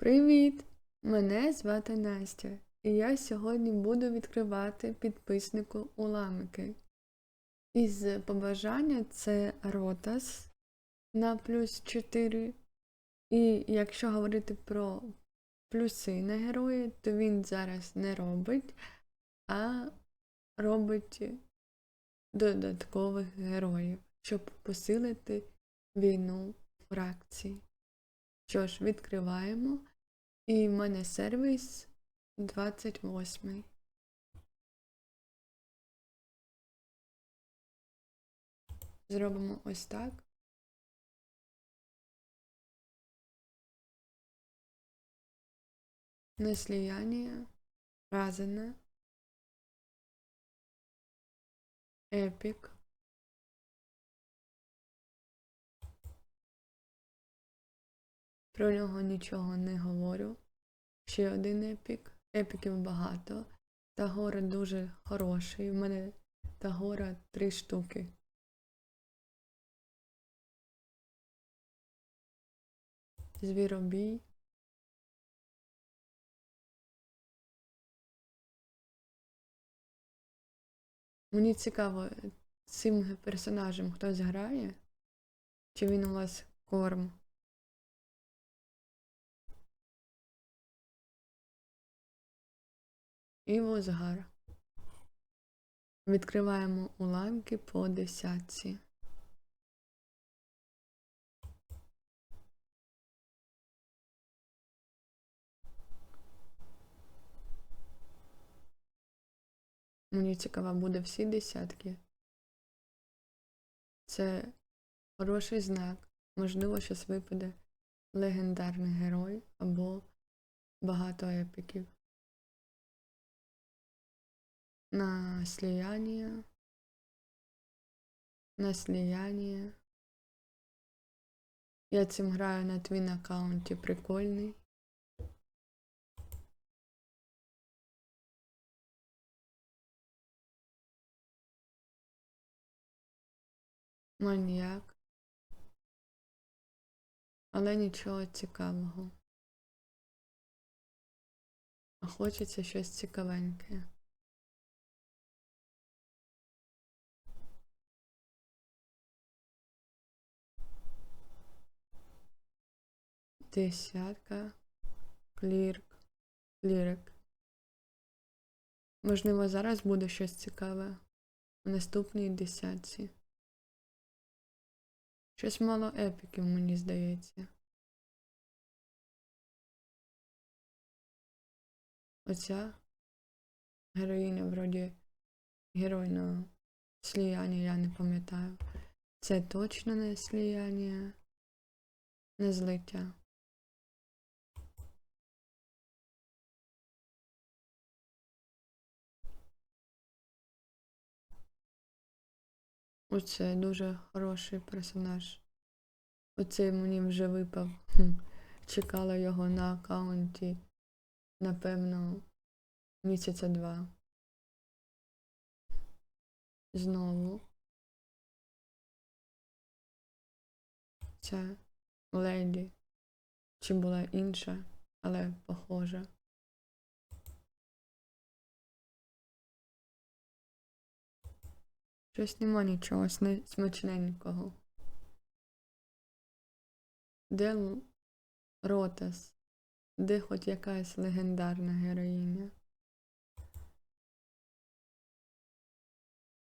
Привіт! Мене звати Настя, і я сьогодні буду відкривати підписнику уламки. Із побажання це Ротас на плюс 4. І якщо говорити про плюси на герої, то він зараз не робить, а робить додаткових героїв, щоб посилити війну фракцій. Що ж, відкриваємо. І в мене сервіс 28. Зробимо ось так. Несліяння, разане, епік. Про нього нічого не говорю. Ще один епік. Епіків багато. Тагора дуже хороший. У мене Тагора три штуки. Звіробій. Мені цікаво, цим персонажем хтось грає? Чи він у вас корм? І возгар. Відкриваємо уламки по десятці. Мені цікаво, буде всі десятки. Це хороший знак. Можливо, щось випаде легендарний герой або багато епіків. На слияние. На слияние. Я цим граю на твін аккаунті прикольний. Маніяк. Але нічого цікавого. А хочеться щось цікавеньке. Десятка. Клірк. Клірик. Можливо, зараз буде щось цікаве. У наступній десятці. Щось мало епіків, мені здається. Оця героїня вроді геройного сліяння, я не пам'ятаю. Це точно не сліяння, не злиття. Оце дуже хороший персонаж. Оцей мені вже випав. Чекала його на аккаунті, напевно, місяця два. Знову. Це леді. Чи була інша, але похожа. Щось нема нічого смачненького. Де Ротас? Де хоч якась легендарна героїня?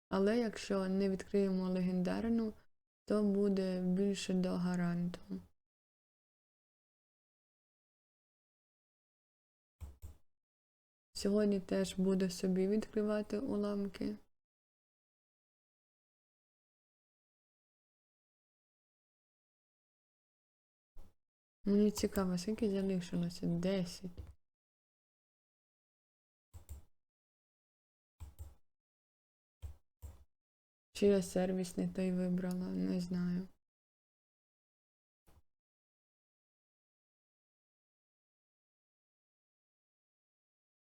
Але якщо не відкриємо легендарну, то буде більше до гаранту. Сьогодні теж буду собі відкривати уламки. Мені цікаво, скільки залишилося? Десять. Чи я сервіс не той вибрала, не знаю.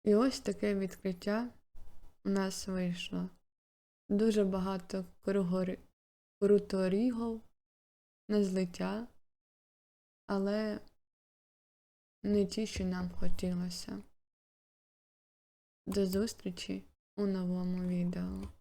І ось таке відкриття у нас вийшло. Дуже багато кругори... круторігов на злиття, але не ті, що нам хотілося. До зустрічі у новому відео.